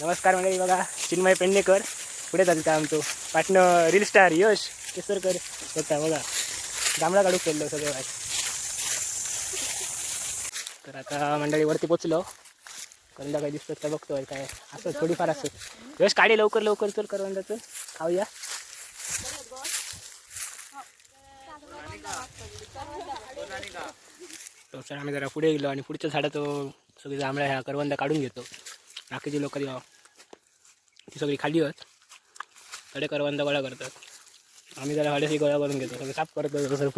नमस्कार मंडळी बघा चिन्मय पेडणेकर पुढे चालता आमचं? पाटणं रील स्टार यश केसरकर होता बघा. जांभळा काढू खेळलो सगळं वाट तर आता मंडळी वरती पोचलो. करंदा काय दिसतात का बघतोय काय? असं थोडीफार असत यश काढे लवकर लवकर चल करवंदाचं. खाऊया. तर आम्ही जरा पुढे गेलो आणि पुढच्या झाडाचं सगळी जांभळा ह्या करवंदा काढून घेतो. बाकीची लोक ती सगळी खाली आहेत थोडे करवंदा गोळा करतात. आम्ही जरा हळदशी गोळा करून घेतो. सगळं साफ करतो सर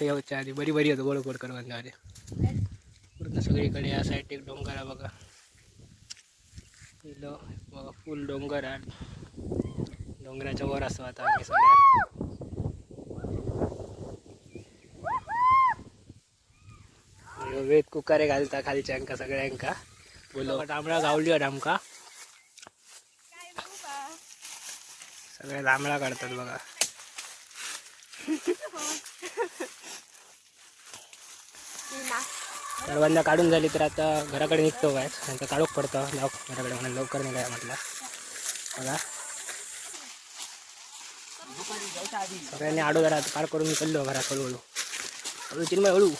ते याच्या आधी बरी बरी होतं गोड गोड करवंदा आधी. पूर्ण सगळीकडे या साईड एक डोंगर आहे बघा. बघा फुल डोंगर आहे डोंगराच्या वर असतो आता आम्ही सगळ्या वेद कुकारे घालता खालच्यांका सगळ्यांका बोलो. गावली आमका सगळे जांभळा काढतात बघा. सर्वांना काढून झाली तर आता घराकडे निघतो काय नंतर काढूक पडतं. लव घराकडे म्हणून लवकर निघाय म्हटलं. बघा. सगळ्यांनी आडो जरा पार करून निघलो घरात हळूहळू हळू चिन्मय हळू.